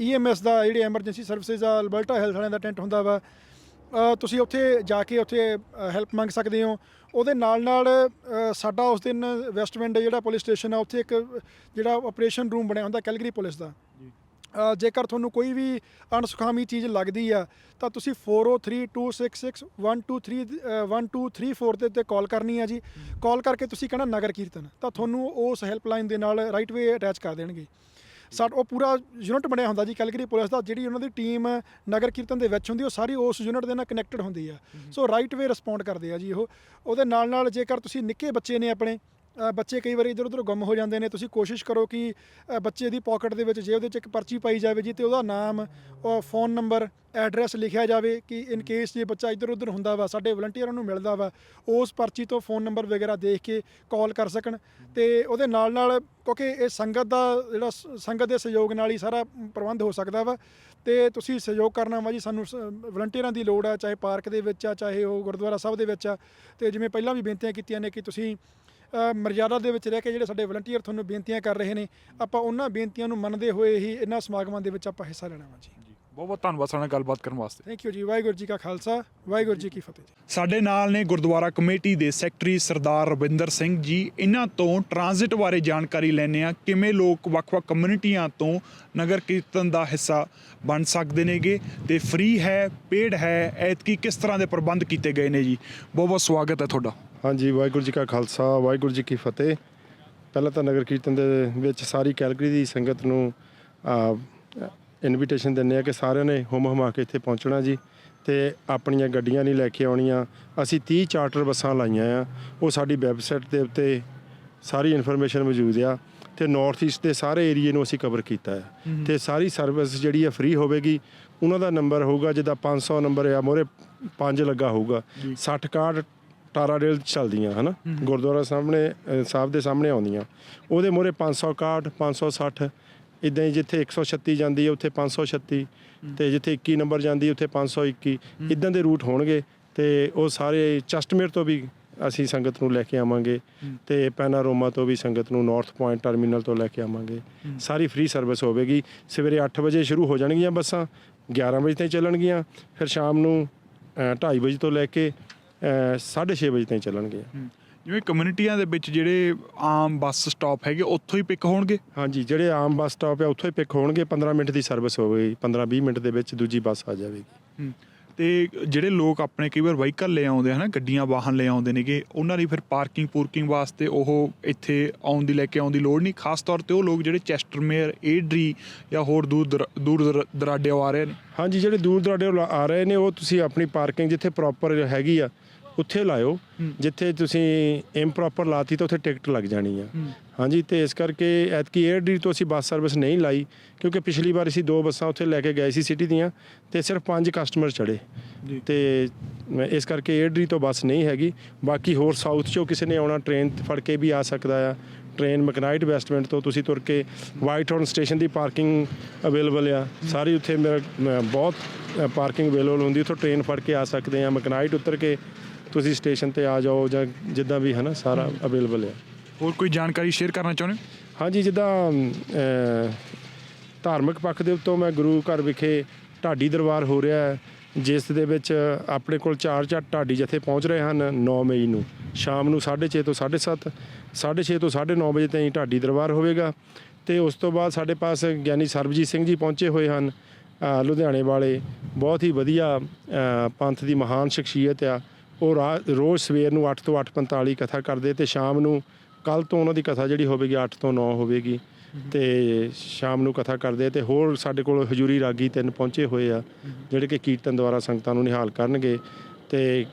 ਈਐਮਐਸ ਦਾ ਜਿਹੜੀ ਐਮਰਜੈਂਸੀ ਸਰਵਿਸਿਜ਼ ਆ ਅਲਬਰਟਾ ਹੈਲਥ ਵਾਲਿਆਂ ਦਾ ਟੈਂਟ ਹੁੰਦਾ ਵਾ ਤੁਸੀਂ ਉੱਥੇ ਜਾ ਕੇ ਉੱਥੇ ਹੈਲਪ ਮੰਗ ਸਕਦੇ ਹੋ। ਉਹਦੇ ਨਾਲ ਨਾਲ ਸਾਡਾ ਉਸ ਦਿਨ ਵੈਸਟਵਿੰਡ ਜਿਹੜਾ ਪੁਲਿਸ ਸਟੇਸ਼ਨ ਆ ਉੱਥੇ ਇੱਕ ਜਿਹੜਾ ਆਪਰੇਸ਼ਨ ਰੂਮ ਬਣਿਆ ਹੁੰਦਾ ਕੈਲਗਰੀ ਪੁਲਿਸ ਦਾ। ਜੇਕਰ ਤੁਹਾਨੂੰ ਕੋਈ ਵੀ ਅਣਸੁਖਾਵੀ ਚੀਜ਼ ਲੱਗਦੀ ਆ ਤਾਂ ਤੁਸੀਂ 4032661233 ਅ, 1234 ਦੇ ਉੱਤੇ ਕਾਲ ਕਰਨੀ ਆ ਜੀ। ਕਾਲ ਕਰਕੇ ਤੁਸੀਂ ਕਹਿਣਾ ਨਗਰ ਕੀਰਤਨ ਤਾਂ ਤੁਹਾਨੂੰ ਉਸ ਹੈਲਪਲਾਈਨ ਦੇ ਨਾਲ ਰਾਈਟ ਵੇ ਅਟੈਚ ਕਰ ਦੇਣਗੇ। ਸਾਡ ਉਹ ਪੂਰਾ ਯੂਨਿਟ ਬਣਿਆ ਹੁੰਦਾ ਜੀ ਕੈਲਗਰੀ ਪੁਲਿਸ ਦਾ ਜਿਹੜੀ ਉਹਨਾਂ ਦੀ ਟੀਮ ਨਗਰ ਕੀਰਤਨ ਦੇ ਵਿੱਚ ਹੁੰਦੀ ਉਹ ਸਾਰੀ ਉਸ ਯੂਨਿਟ ਦੇ ਨਾਲ ਕਨੈਕਟਡ ਹੁੰਦੀ ਆ। ਸੋ ਰਾਈਟ ਵੇ ਰਿਸਪੌਂਡ ਕਰਦੇ ਆ ਜੀ ਉਹ। ਉਹਦੇ ਨਾਲ ਨਾਲ ਜੇਕਰ ਤੁਸੀਂ ਨਿੱਕੇ ਬੱਚੇ ਨੇ ਆਪਣੇ ਬੱਚੇ ਕਈ ਵਾਰੀ ਇਧਰ ਉਧਰ ਗੁੰਮ ਹੋ ਜਾਂਦੇ ਨੇ। ਤੁਸੀਂ ਕੋਸ਼ਿਸ਼ ਕਰੋ ਕਿ ਬੱਚੇ ਦੀ ਪਾਕਟ ਦੇ ਵਿੱਚ ਜੇ ਉਹਦੇ 'ਚ ਇੱਕ ਪਰਚੀ ਪਾਈ ਜਾਵੇ ਜੀ ਤੇ ਉਹਦਾ ਨਾਮ, ਉਹ ਫੋਨ ਨੰਬਰ, ਐਡਰੈਸ ਲਿਖਿਆ ਜਾਵੇ ਕਿ ਇਨ ਕੇਸ ਜੇ ਬੱਚਾ ਇਧਰ ਉਧਰ ਹੁੰਦਾ ਵਾ, ਸਾਡੇ ਵਲੰਟੀਅਰਾਂ ਨੂੰ ਮਿਲਦਾ ਵਾ, ਉਸ ਪਰਚੀ ਤੋਂ ਫੋਨ ਨੰਬਰ ਵਗੈਰਾ ਦੇਖ ਕੇ ਕਾਲ ਕਰ ਸਕਣ। ਤੇ ਉਹਦੇ ਨਾਲ ਨਾਲ ਕਿਉਂਕਿ ਇਹ ਸੰਗਤ ਦਾ ਜਿਹੜਾ ਸ- ਸੰਗਤ ਦੇ ਸਹਿਯੋਗ ਨਾਲ ਹੀ ਸਾਰਾ ਪ੍ਰਬੰਧ ਹੋ ਸਕਦਾ ਵਾ। ਤੇ ਤੁਸੀਂ ਸਹਿਯੋਗ ਕਰਨਾ ਵਾ ਜੀ, ਸਾਨੂੰ ਵਲੰਟੀਅਰਾਂ ਦੀ ਲੋੜ ਆ, ਚਾਹੇ ਪਾਰਕ ਦੇ ਵਿੱਚ ਆ, ਚਾਹੇ ਉਹ ਗੁਰਦੁਆਰਾ ਸਾਹਿਬ ਦੇ ਵਿੱਚ ਆ। ਤੇ ਜਿਵੇਂ ਪਹਿਲਾਂ ਵੀ ਬੇਨਤੀਆਂ ਕੀਤੀਆਂ ਨੇ ਕਿ ਤੁਸੀਂ ਮਰਜ਼ਾਦਾ ਦੇ ਵਿੱਚ ਰਹਿ ਕੇ ਜਿਹੜੇ ਸਾਡੇ ਵਲੰਟੀਅਰ ਤੁਹਾਨੂੰ ਬੇਨਤੀਆਂ ਕਰ ਰਹੇ ਨੇ, ਆਪਾਂ ਉਹਨਾਂ ਬੇਨਤੀਆਂ ਨੂੰ ਮੰਨਦੇ ਹੋਏ ਹੀ ਇਹਨਾਂ ਸਮਾਗਮਾਂ ਦੇ ਵਿੱਚ ਆਪਾਂ ਹਿੱਸਾ ਲੈਣਾ ਵਾ ਜੀ। ਬਹੁਤ ਬਹੁਤ ਧੰਨਵਾਦ ਸਾਡੇ ਨਾਲ ਗੱਲਬਾਤ ਕਰਨ ਵਾਸਤੇ। ਥੈਂਕ ਯੂ ਜੀ ਵਾਹਿਗੁਰੂ ਜੀ ਕਾ ਖਾਲਸਾ ਵਾਹਿਗੁਰੂ ਜੀ ਕੀ ਫਤਿਹ। ਜੀ ਸਾਡੇ ਨਾਲ ਨੇ ਗੁਰਦੁਆਰਾ ਕਮੇਟੀ ਦੇ ਸੈਕਟਰੀ ਸਰਦਾਰ ਰਵਿੰਦਰ ਸਿੰਘ ਜੀ। ਇਹਨਾਂ ਤੋਂ ਟ੍ਰਾਂਜ਼ਿਟ ਬਾਰੇ ਜਾਣਕਾਰੀ ਲੈਣੇ ਆ ਕਿਵੇਂ ਲੋਕ ਵੱਖ-ਵੱਖ ਕਮਿਊਨਿਟੀਆਂ ਤੋਂ ਨਗਰ ਕੀਰਤਨ ਦਾ ਹਿੱਸਾ ਬਣ ਸਕਦੇ ਨੇਗੇ? ਤੇ ਫ੍ਰੀ ਹੈ ਪੇਡ ਹੈ ਐਤਕੀ ਕਿਸ ਤਰ੍ਹਾਂ ਦੇ ਪ੍ਰਬੰਧ ਕੀਤੇ ਗਏ ਨੇ ਜੀ? ਬਹੁਤ ਬਹੁਤ ਸਵਾਗਤ ਹੈ ਤੁਹਾਡਾ। ਹਾਂਜੀ ਵਾਹਿਗੁਰੂ ਜੀ ਕਾ ਖਾਲਸਾ ਵਾਹਿਗੁਰੂ ਜੀ ਕੀ ਫਤਿਹ। ਪਹਿਲਾਂ ਤਾਂ ਨਗਰ ਕੀਰਤਨ ਦੇ ਵਿੱਚ ਸਾਰੀ ਕੈਲਗਰੀ ਦੀ ਸੰਗਤ ਨੂੰ ਇਨਵੀਟੇਸ਼ਨ ਦਿੰਦੇ ਆ ਕਿ ਸਾਰਿਆਂ ਨੇ ਹੁਮ ਹੁਮਾ ਕੇ ਇੱਥੇ ਪਹੁੰਚਣਾ ਜੀ ਤੇ ਆਪਣੀਆਂ ਗੱਡੀਆਂ ਨਹੀਂ ਲੈ ਕੇ ਆਉਣੀਆਂ। ਅਸੀਂ 30 ਚਾਰਟਰ ਬੱਸਾਂ ਲਾਈਆਂ ਆ। ਉਹ ਸਾਡੀ ਵੈਬਸਾਈਟ ਦੇ ਉੱਤੇ ਸਾਰੀ ਇਨਫੋਰਮੇਸ਼ਨ ਮੌਜੂਦ ਆ ਤੇ ਨਾਰਥ ਈਸਟ ਦੇ ਸਾਰੇ ਏਰੀਏ ਨੂੰ ਅਸੀਂ ਕਵਰ ਕੀਤਾ ਹੈ ਤੇ ਸਾਰੀ ਸਰਵਿਸ ਜਿਹੜੀ ਆ ਫ੍ਰੀ ਹੋਵੇਗੀ। ਉਹਨਾਂ ਦਾ ਨੰਬਰ ਹੋਊਗਾ ਜਿੱਦਾਂ 500 ਨੰਬਰ ਆ ਮੋਰੇ 5 ਲੱਗਾ ਹੋਊਗਾ। 60 ਕਾਰਡ ਟਾਰਾ ਰੇਲ ਚੱਲਦੀਆਂ ਹਨਾ? ਗੁਰਦੁਆਰਾ ਸਾਹਮਣੇ ਸਾਹਿਬ ਦੇ ਸਾਹਮਣੇ ਆਉਂਦੀਆਂ। ਉਹਦੇ ਮੋਰੇ 500 ਕਾਰਡ 560 ਇਦਾਂ ਹੀ ਜਿੱਥੇ 136 ਜਾਂਦੀ ਹੈ ਉੱਥੇ 536 ਤੇ ਜਿੱਥੇ 21 ਨੰਬਰ ਜਾਂਦੀ ਉੱਥੇ 521 ਇਦਾਂ ਦੇ ਰੂਟ ਹੋਣਗੇ ਤੇ ਉਹ ਸਾਰੇ ਚਸਟਮੇਰ ਤੋਂ ਵੀ ਅਸੀਂ ਸੰਗਤ ਨੂੰ ਲੈ ਕੇ ਆਵਾਂਗੇ ਤੇ ਪੈਨਾਰੋਮਾ ਤੋਂ ਵੀ ਸੰਗਤ ਨੂੰ ਨਾਰਥ ਪੁਆਇੰਟ ਟਰਮੀਨਲ ਤੋਂ ਲੈ ਕੇ ਆਵਾਂਗੇ। ਸਾਰੀ ਫ੍ਰੀ ਸਰਵਿਸ ਹੋਵੇਗੀ। ਸਵੇਰੇ 8 ਵਜੇ ਸ਼ੁਰੂ ਹੋ ਜਾਣਗੀਆਂ ਬੱਸਾਂ 11 ਵਜੇ ਤਾਈਂ ਚੱਲਣਗੀਆਂ ਫਿਰ ਸ਼ਾਮ ਨੂੰ 2:30 ਵਜੇ ਤੋਂ ਲੈ ਕੇ 6:30 ਵਜੇ ਤਾਈਂ ਚੱਲਣਗੀਆਂ। ਜਿਵੇਂ ਕਮਿਊਨਿਟੀਆਂ ਦੇ ਵਿੱਚ ਜਿਹੜੇ ਆਮ ਬੱਸ ਸਟਾਪ ਹੈਗੇ ਉੱਥੋਂ ਹੀ ਪਿਕ ਹੋਣਗੇ? ਹਾਂਜੀ ਜਿਹੜੇ ਆਮ ਬੱਸ ਸਟਾਪ ਹੈ ਉੱਥੋਂ ਹੀ ਪਿਕ ਹੋਣਗੇ। 15 ਮਿੰਟ ਦੀ ਸਰਵਿਸ ਹੋਵੇਗੀ 15-20 ਮਿੰਟ ਦੇ ਵਿੱਚ ਦੂਜੀ ਬੱਸ ਆ ਜਾਵੇਗੀ। ਤੇ ਜਿਹੜੇ ਲੋਕ ਆਪਣੇ ਕਈ ਵਾਰ ਵਹੀਕਲ ਲੈ ਆਉਂਦੇ ਹਨ ਗੱਡੀਆਂ ਵਾਹਨ ਲੈ ਆਉਂਦੇ ਨੇਗੇ ਉਹਨਾਂ ਦੀ ਫਿਰ ਪਾਰਕਿੰਗ ਪੂਰਕਿੰਗ ਵਾਸਤੇ ਉਹ ਇੱਥੇ ਆਉਣ ਦੀ ਲੈ ਕੇ ਆਉਣ ਦੀ ਲੋੜ ਨਹੀਂ। ਖਾਸ ਤੌਰ ਤੇ ਉਹ ਲੋਕ ਜਿਹੜੇ ਚੈਸਟਰਮੇਅਰ ਏਡਰੀ ਜਾਂ ਹੋਰ ਦੂਰ ਦਰ- ਦੂਰ ਦਰ- ਦਰਾਡੇ ਆ ਰਹੇ ਨੇ। ਹਾਂਜੀ ਜਿਹੜੇ ਦੂਰ ਦਰਾਡੇ ਆ ਰਹੇ ਨੇ ਉਹ ਤੁਸੀਂ ਆਪਣੀ ਪਾਰਕਿੰਗ ਜਿੱਥੇ ਪ੍ਰੋਪਰ ਹੈਗੀ ਆ ਉੱਥੇ ਲਾਇਓ ਜਿੱਥੇ ਤੁਸੀਂ ਇੰਪ੍ਰੋਪਰ ਲਾਤੀ ਤਾਂ ਉੱਥੇ ਟਿਕਟ ਲੱਗ ਜਾਣੀ ਆ। ਹਾਂਜੀ ਤੇ ਇਸ ਕਰਕੇ ਐਤਕੀ ਏਅਰਡੀ ਤੋਂ ਅਸੀਂ ਬੱਸ ਸਰਵਿਸ ਨਹੀਂ ਲਾਈ ਕਿਉਂਕਿ ਪਿਛਲੀ ਵਾਰ ਅਸੀਂ ਦੋ ਬੱਸਾਂ ਉੱਥੇ ਲੈ ਕੇ ਗਏ ਸੀ ਸਿਟੀ ਦੀਆਂ ਤੇ ਸਿਰਫ ਪੰਜ ਕਸਟਮਰ ਚੜੇ। ਤੇ ਇਸ ਕਰਕੇ ਏਅਰਡੀ ਤੋਂ ਬੱਸ ਨਹੀਂ ਹੈਗੀ ਬਾਕੀ ਹੋਰ ਸਾਊਥ ਚੋਂ ਕਿਸੇ ਨੇ ਆਉਣਾ ਟ੍ਰੇਨ ਫੜ ਕੇ ਵੀ ਆ ਸਕਦਾ ਆ ਟ੍ਰੇਨ ਮਕਨਾਈਟ ਵੈਸਟਮੈਂਟ ਤੋਂ ਤੁਸੀਂ ਤੁਰ ਕੇ ਵਾਈਟ ਹਾਰਨ ਸਟੇਸ਼ਨ ਦੀ ਪਾਰਕਿੰਗ ਅਵੇਲੇਬਲ ਆ। ਸਾਰੀ ਉੱਥੇ ਮੇਰਾ ਬਹੁਤ ਪਾਰਕਿੰਗ ਅਵੇਲੇਬਲ ਹੁੰਦੀ ਉੱਥੋਂ ਟ੍ਰੇਨ ਫੜ ਕੇ ਆ ਸਕਦੇ ਆ ਮਕਨਾਈਟ ਉਤਰ ਕੇ ਤੁਸੀਂ ਸਟੇਸ਼ਨ ਤੇ ਆ ਜਾਓ ਜਾਂ ਜਿੱਦਾਂ ਵੀ ਹੈ ਨਾ ਸਾਰਾ ਅਵੇਲੇਬਲ ਆ। ਹੋਰ ਕੋਈ ਜਾਣਕਾਰੀ ਸ਼ੇਅਰ ਕਰਨਾ ਚਾਹੁੰਦੇ ਹੋ? ਹਾਂਜੀ ਜਿੱਦਾਂ ਧਾਰਮਿਕ ਪੱਖ ਦੇ ਉੱਤੋਂ ਮੈਂ ਗੁਰੂ ਘਰ ਵਿਖੇ ਢਾਡੀ ਦਰਬਾਰ ਹੋ ਰਿਹਾ ਹੈ। ਜਿਸ ਦੇ ਵਿੱਚ ਆਪਣੇ ਕੋਲ ਚਾਰ ਚਾਰ ਢਾਡੀ ਜਥੇ ਪਹੁੰਚ ਰਹੇ ਹਨ 9 ਮਈ ਨੂੰ। ਸ਼ਾਮ ਨੂੰ 6:30 ਤੋਂ 7:30 6:30 ਤੋਂ 9:30 ਵਜੇ ਤਾਈਂ ਢਾਡੀ ਦਰਬਾਰ ਹੋਵੇਗਾ ਤੇ ਉਸ ਤੋਂ ਬਾਅਦ ਸਾਡੇ ਪਾਸ ਗਿਆਨੀ ਸਰਬਜੀਤ ਸਿੰਘ ਜੀ ਪਹੁੰਚੇ ਹੋਏ ਹਨ। ਲੁਧਿਆਣੇ ਵਾਲੇ ਬਹੁਤ ਹੀ ਵਧੀਆ ਪੰਥ ਦੀ ਮਹਾਨ ਸ਼ਖਸੀਅਤ ਆ। ਉਹ ਰਾ- ਰੋਜ਼ ਸਵੇਰ ਨੂੰ 8 ਤੋਂ 8:45 ਕਥਾ ਕਰਦੇ ਤੇ ਸ਼ਾਮ ਨੂੰ ਕੱਲ ਤੋਂ ਉਹਨਾਂ ਦੀ ਕਥਾ ਜਿਹੜੀ ਹੋਵੇਗੀ 8 ਤੋਂ 9 ਹੋਵੇਗੀ। ਤੇ ਸ਼ਾਮ ਨੂੰ ਕਥਾ ਕਰਦੇ ਤੇ ਹੋਰ ਸਾਡੇ ਕੋਲ ਹਜੂਰੀ ਰਾਗੀ ਤਿੰਨ ਪਹੁੰਚੇ ਹੋਏ ਆ ਜਿਹੜੇ ਕਿ ਕੀਰਤਨ ਦੁਆਰਾ ਸੰਗਤਾਂ ਨੂੰ ਨਿਹਾਲ ਕਰਨਗੇ ਤੇ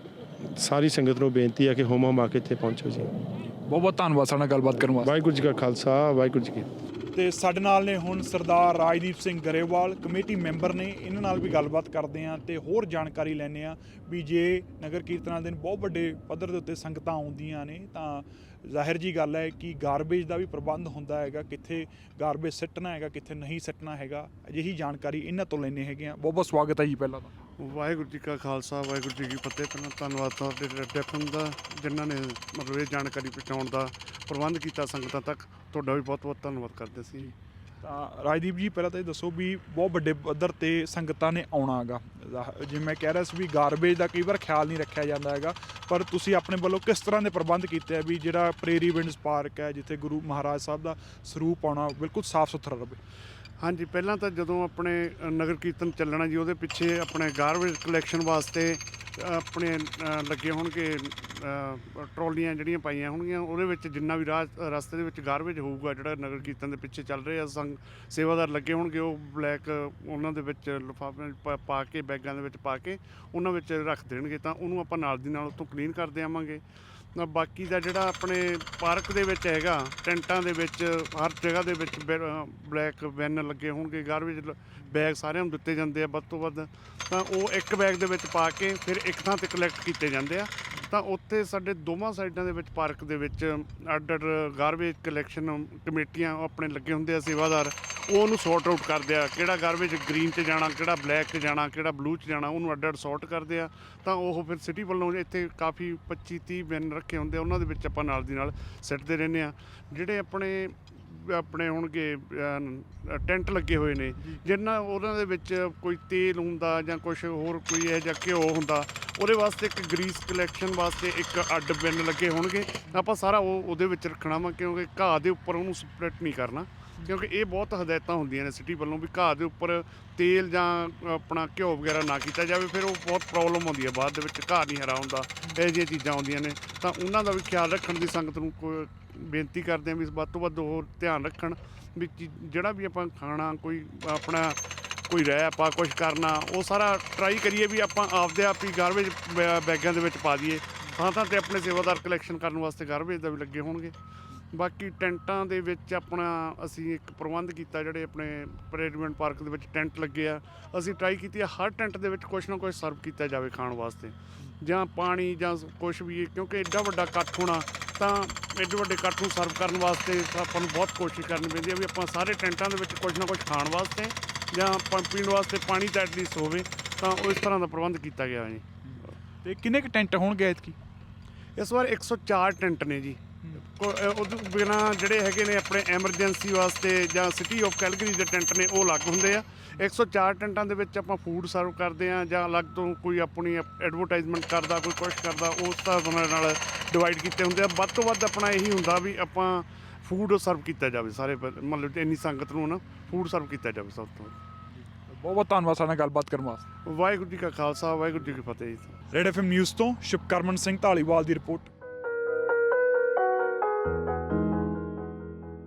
ਸਾਰੀ ਸੰਗਤ ਨੂੰ ਬੇਨਤੀ ਹੈ ਕਿ ਹੋਮ ਹੋਮ ਆ ਕੇ ਇੱਥੇ ਪਹੁੰਚੋ ਜੀ। ਬਹੁਤ ਬਹੁਤ ਧੰਨਵਾਦ ਸਾਡੇ ਨਾਲ ਗੱਲਬਾਤ ਕਰਨ ਵਾਸਤੇ। ਵਾਹਿਗੁਰੂ ਜੀ ਕਾ ਖਾਲਸਾ ਵਾਹਿਗੁਰੂ ਜੀ ਕੀ। ਤੇ ਸਾਡੇ ਨਾਲ ਨੇ ਹੁਣ ਸਰਦਾਰ ਰਾਜਦੀਪ ਸਿੰਘ ਗਰੇਵਾਲ ਕਮੇਟੀ ਮੈਂਬਰ ਨੇ। ਇਹਨਾਂ ਨਾਲ ਵੀ ਗੱਲਬਾਤ ਕਰਦੇ ਆਂ ਤੇ ਹੋਰ ਜਾਣਕਾਰੀ ਲੈਣੇ ਆ ਵੀ ਜੇ ਨਗਰ ਕੀਰਤਨਾਂ ਦੇ ਦਿਨ ਬਹੁਤ ਵੱਡੇ ਪੱਧਰ ਦੇ ਉੱਤੇ ਸੰਗਤਾਂ ਆਉਂਦੀਆਂ ਨੇ ਤਾਂ ਜ਼ਾਹਿਰ ਜੀ ਗੱਲ ਹੈ ਕਿ ਗਾਰਬੇਜ ਦਾ ਵੀ ਪ੍ਰਬੰਧ ਹੁੰਦਾ ਹੈਗਾ, ਕਿੱਥੇ ਗਾਰਬੇਜ ਸਿੱਟਣਾ ਹੈਗਾ, ਕਿੱਥੇ ਨਹੀਂ ਸਿੱਟਣਾ ਹੈਗਾ, ਅਜਿਹੀ ਜਾਣਕਾਰੀ ਇਹਨਾਂ ਤੋਂ ਲੈਣੇ ਹੈਗੇ ਆ ਬਹੁਤ ਬਹੁਤ ਸਵਾਗਤ ਹੈ ਜੀ ਪਹਿਲਾਂ ਤਾਂ। ਵਾਹਿਗੁਰੂ ਜੀ ਕਾ ਖਾਲਸਾ, ਵਾਹਿਗੁਰੂ ਜੀ ਕੀ ਫਤਿਹ। ਪਹਿਲਾਂ ਧੰਨਵਾਦ ਤੁਹਾਡੇ ਡੈਫਨ ਦਾ, ਜਿਨ੍ਹਾਂ ਨੇ ਮਤਲਬ ਇਹ ਜਾਣਕਾਰੀ ਪਹੁੰਚਾਉਣ ਦਾ ਪ੍ਰਬੰਧ ਕੀਤਾ ਸੰਗਤਾਂ ਤੱਕ। ਤੁਹਾਡਾ ਵੀ ਬਹੁਤ ਬਹੁਤ ਧੰਨਵਾਦ ਕਰਦੇ ਸੀ ਤਾਂ ਰਾਜਦੀਪ ਜੀ, ਪਹਿਲਾਂ ਤਾਂ ਇਹ ਦੱਸੋ ਵੀ ਬਹੁਤ ਵੱਡੇ ਪੱਧਰ ਤੇ ਸੰਗਤਾਂ ਨੇ ਆਉਣਾ ਹੈਗਾ। ਜਿਵੇਂ ਮੈਂ ਕਹਿ ਰਿਹਾ ਸੀ ਵੀ ਗਾਰਬੇਜ ਦਾ ਕਈ ਵਾਰ ਖਿਆਲ ਨਹੀਂ ਰੱਖਿਆ ਜਾਂਦਾ ਹੈਗਾ, ਪਰ ਤੁਸੀਂ ਆਪਣੇ ਵੱਲੋਂ ਕਿਸ ਤਰ੍ਹਾਂ ਦੇ ਪ੍ਰਬੰਧ ਕੀਤੇ ਆ ਵੀ ਜਿਹੜਾ ਪ੍ਰੇਰੀ ਵਿੰਡਸ ਪਾਰਕ ਹੈ, ਜਿੱਥੇ ਗੁਰੂ ਮਹਾਰਾਜ ਸਾਹਿਬ ਦਾ ਸਰੂਪ ਆਉਣਾ ਬਿਲਕੁਲ ਸਾਫ਼ ਸੁਥਰਾ ਰਹੇ? ਹਾਂਜੀ ਪਹਿਲਾਂ ਤਾਂ ਜਦੋਂ ਆਪਣੇ ਨਗਰ ਕੀਰਤਨ ਚੱਲਣਾ ਜੀ ਉਹਦੇ ਪਿੱਛੇ ਆਪਣੇ ਗਾਰਬੇਜ ਕਲੈਕਸ਼ਨ ਵਾਸਤੇ ਆਪਣੇ ਲੱਗੇ ਹੋਣਗੇ ਅ, ਟਰਾਲੀਆਂ ਜਿਹੜੀਆਂ ਪਾਈਆਂ ਹੋਣਗੀਆਂ ਉਹਦੇ ਵਿੱਚ ਜਿੰਨਾ ਵੀ ਰਾਹ ਰਸਤੇ ਦੇ ਵਿੱਚ ਗਾਰਬੇਜ ਹੋਊਗਾ ਜਿਹੜਾ ਨਗਰ ਕੀਰਤਨ ਦੇ ਪਿੱਛੇ ਚੱਲ ਰਿਹਾ ਸੰਗ ਸੇਵਾਦਾਰ ਲੱਗੇ ਹੋਣਗੇ ਉਹ ਬਲੈਕ ਉਹਨਾਂ ਦੇ ਵਿੱਚ ਲਿਫਾਫਿਆਂ ਪਾ- ਪਾ ਕੇ ਬੈਗਾਂ ਦੇ ਵਿੱਚ ਪਾ ਕੇ ਉਹਨਾਂ ਵਿੱਚ ਰੱਖ ਦੇਣਗੇ ਤਾਂ ਉਹਨੂੰ ਆਪਾਂ ਨਾਲ ਦੀ ਨਾਲ ਉੱਥੋਂ ਕਲੀਨ ਕਰਦੇ ਆਵਾਂਗੇ ਬਾਕੀ ਦਾ ਜਿਹੜਾ ਆਪਣੇ ਪਾਰਕ ਦੇ ਵਿੱਚ ਹੈਗਾ, ਟੈਂਟਾਂ ਦੇ ਵਿੱਚ, ਹਰ ਜਗ੍ਹਾ ਦੇ ਵਿੱਚ ਬਲੈਕ ਵੈਨ ਲੱਗੇ ਹੋਣਗੇ ਗਾਰਬੇਜ ਬੈਗ ਸਾਰਿਆਂ ਨੂੰ ਦਿੱਤੇ ਜਾਂਦੇ ਆ ਵੱਧ ਤੋਂ ਵੱਧ। ਤਾਂ ਉਹ ਇੱਕ ਬੈਗ ਦੇ ਵਿੱਚ ਪਾ ਕੇ ਫਿਰ ਇੱਕ ਥਾਂ ਤੇ ਕਲੈਕਟ ਕੀਤੇ ਜਾਂਦੇ ਆ। ਤਾਂ ਉੱਥੇ ਸਾਡੇ ਦੋਵਾਂ ਸਾਈਡਾਂ ਦੇ ਵਿੱਚ ਪਾਰਕ ਦੇ ਵਿੱਚ ਅੱਡ ਅੱਡ ਗਾਰਬੇਜ ਕਲੈਕਸ਼ਨ ਕਮੇਟੀਆਂ ਉਹ ਆਪਣੇ ਲੱਗੇ ਹੁੰਦੇ ਆ ਸੇਵਾਦਾਰ, ਉਹ ਉਹਨੂੰ ਸੌਰਟ ਆਊਟ ਕਰਦੇ ਆ। ਕਿਹੜਾ ਗਾਰਬੇਜ ਗ੍ਰੀਨ 'ਚ ਜਾਣਾ, ਕਿਹੜਾ ਬਲੈਕ 'ਚ ਜਾਣਾ, ਕਿਹੜਾ ਬਲੂ 'ਚ ਜਾਣਾ, ਉਹਨੂੰ ਅੱਡ ਅੱਡ ਸੌਰਟ ਕਰਦੇ ਆ। ਤਾਂ ਉਹ ਫਿਰ ਸਿਟੀ ਵੱਲੋਂ ਇੱਥੇ ਕਾਫੀ 25 30 ਬਿਨ ਰੱਖੇ ਹੁੰਦੇ ਆ, ਉਹਨਾਂ ਦੇ ਵਿੱਚ ਆਪਾਂ ਨਾਲ ਦੀ ਨਾਲ ਸਿੱਟਦੇ ਰਹਿੰਦੇ ਆ। ਜਿਹੜੇ ਆਪਣੇ ਆਪਣੇ ਹੋਣਗੇ ਟੈਂਟ ਲੱਗੇ ਹੋਏ ਨੇ। ਜਿੰਨਾ ਉਹਨਾਂ ਦੇ ਵਿੱਚ ਕੋਈ ਤੇਲ ਹੁੰਦਾ ਜਾਂ ਕੁਝ ਹੋਰ ਕੋਈ ਇਹ ਜਿਹਾ ਘਿਓ ਹੁੰਦਾ ਉਹਦੇ ਵਾਸਤੇ ਇੱਕ ਗਰੀਸ ਕਲੈਕਸ਼ਨ ਵਾਸਤੇ ਇੱਕ ਅੱਡ ਬਿਨ ਲੱਗੇ ਹੋਣਗੇ। ਆਪਾਂ ਸਾਰਾ ਉਹ ਉਹਦੇ ਵਿੱਚ ਰੱਖਣਾ ਵਾ ਕਿਉਂਕਿ ਘਾਹ ਦੇ ਉੱਪਰ ਉਹਨੂੰ ਸਪਲਿਟ ਨਹੀਂ ਕਰਨਾ। ਕਿਉਂਕਿ ਇਹ ਬਹੁਤ ਹਦਾਇਤਾਂ ਹੁੰਦੀਆਂ ਨੇ ਸਿਟੀ ਵੱਲੋਂ ਵੀ ਘਾਹ ਦੇ ਉੱਪਰ ਤੇਲ ਜਾਂ ਆਪਣਾ ਘਿਓ ਵਗੈਰਾ ਨਾ ਕੀਤਾ ਜਾਵੇ, ਫਿਰ ਉਹ ਬਹੁਤ ਪ੍ਰੋਬਲਮ ਆਉਂਦੀ ਹੈ ਬਾਅਦ ਦੇ ਵਿੱਚ, ਘਾਹ ਨਹੀਂ ਹਰਾ ਹੁੰਦਾ, ਇਹ ਜਿਹੀਆਂ ਚੀਜ਼ਾਂ ਆਉਂਦੀਆਂ ਨੇ। ਤਾਂ ਉਹਨਾਂ ਦਾ ਵੀ ਖਿਆਲ ਰੱਖਣ ਦੀ ਸੰਗਤ ਨੂੰ ਕੋਈ ਬੇਨਤੀ ਕਰਦੇ ਹਾਂ ਵੀ ਵੱਧ ਤੋਂ ਵੱਧ ਹੋਰ ਧਿਆਨ ਰੱਖਣ ਵੀ ਚੀ- ਜਿਹੜਾ ਵੀ ਆਪਾਂ ਖਾਣਾ, ਕੋਈ ਆਪਣਾ ਕੋਈ ਰਹਿ ਆਪਾਂ ਕੁਝ ਕਰਨਾ, ਉਹ ਸਾਰਾ ਟਰਾਈ ਕਰੀਏ ਵੀ ਆਪਾਂ ਆਪਦੇ ਆਪ ਹੀ ਗਾਰਬੇਜ ਬੈਗਾਂ ਦੇ ਵਿੱਚ ਪਾ ਦਈਏ। ਥਾਂ ਥਾਂ ਤੇ ਆਪਣੇ ਸੇਵਾਦਾਰ ਕਲੈਕਸ਼ਨ ਕਰਨ ਵਾਸਤੇ ਗਾਰਬੇਜ ਦਾ ਵੀ ਲੱਗੇ ਹੋਣਗੇ। ਬਾਕੀ ਟੈਂਟਾਂ ਦੇ ਵਿੱਚ ਆਪਣਾ ਅਸੀਂ ਇੱਕ ਪ੍ਰਬੰਧ ਕੀਤਾ ਜਿਹੜੇ ਆਪਣੇ ਪਰੇਡਮੈਂਟ ਪਾਰਕ ਦੇ ਵਿੱਚ ਟੈਂਟ ਲੱਗੇ ਆ। ਅਸੀਂ ਟਰਾਈ ਕੀਤੀ ਆ ਹਰ ਟੈਂਟ ਦੇ ਵਿੱਚ ਕੁਝ ਨਾ ਕੁਝ ਸਰਵ ਕੀਤਾ ਜਾਵੇ ਖਾਣ ਵਾਸਤੇ। ਜਾਂ ਪਾਣੀ ਜਾਂ ਕੁਝ ਵੀ ਕਿਉਂਕਿ ਐਡਾ ਵੱਡਾ ਇਕੱਠ ਹੋਣਾ ਤਾਂ ਐਡੇ ਵੱਡੇ ਇਕੱਠ ਨੂੰ ਸਰਵ ਕਰਨ ਵਾਸਤੇ ਆਪਾਂ ਨੂੰ ਬਹੁਤ ਕੋਸ਼ਿਸ਼ ਕਰਨੀ ਪੈਂਦੀ ਹੈ ਵੀ ਆਪਾਂ ਸਾਰੇ ਟੈਂਟਾਂ ਦੇ ਵਿੱਚ ਕੁਝ ਨਾ ਕੁਝ ਖਾਣ ਵਾਸਤੇ ਜਾਂ ਪੀਣ ਵਾਸਤੇ ਪਾਣੀ ਤਾਂ ਐਟਲੀਸਟ ਹੋਵੇ ਤਾਂ ਉਹ ਇਸ ਤਰ੍ਹਾਂ ਦਾ ਪ੍ਰਬੰਧ ਕੀਤਾ ਗਿਆ ਜੀ। ਤੇ ਕਿੰਨੇ ਕੁ ਟੈਂਟ ਹੋਣਗੇ ਐਤਕੀ? ਇਸ ਵਾਰ 104 ਟੈਂਟ ਨੇ ਜੀ। ਉਹਦੇ ਬਿਨਾ ਜਿਹੜੇ ਹੈਗੇ ਨੇ ਆਪਣੇ ਐਮਰਜੈਂਸੀ ਵਾਸਤੇ ਜਾਂ ਸਿਟੀ ਆਫ ਕੈਲਗਰੀ ਦੇ ਟੈਂਟ ਨੇ ਉਹ ਅਲੱਗ ਹੁੰਦੇ ਆ। 104 ਟੈਂਟਾਂ ਦੇ ਵਿੱਚ ਆਪਾਂ ਫੂਡ ਸਰਵ ਕਰਦੇ ਆ ਜਾਂ ਅਲੱਗ ਤੋਂ ਕੋਈ ਆਪਣੀ ਐਡਵਰਟਾਈਜ਼ਮੈਂਟ ਕਰਦਾ ਕੋਈ ਕੁਝ ਕਰਦਾ ਉਸ ਤਰ੍ਹਾਂ ਨਾਲ ਡਿਵਾਈਡ ਕੀਤੇ ਹੁੰਦੇ ਆ। ਵੱਧ ਤੋਂ ਵੱਧ ਆਪਣਾ ਇਹੀ ਹੁੰਦਾ ਵੀ ਆਪਾਂ ਫੂਡ ਸਰਵ ਕੀਤਾ ਜਾਵੇ ਸਾਰੇ ਮਤਲਬ ਇੰਨੀ ਸੰਗਤ ਨੂੰ ਨਾ ਫੂਡ ਸਰਵ ਕੀਤਾ ਜਾਵੇ ਸਭ ਤੋਂ। ਬਹੁਤ ਬਹੁਤ ਧੰਨਵਾਦ ਸਾਡੇ ਨਾਲ ਗੱਲਬਾਤ ਕਰਨ ਵਾਸਤੇ। ਵਾਹਿਗੁਰੂ ਜੀ ਕਾ ਖਾਲਸਾ ਵਾਹਿਗੁਰੂ ਜੀ ਕੀ ਫਤਿਹ ਜੀ। ਰੈਡ ਐਫਐਮ ਨਿਊਜ਼ ਤੋਂ ਸ਼ਿਵਕਰਮਨ ਸਿੰਘ ਢਾਲੀਵਾਲ ਦੀ ਰਿਪੋਰਟ।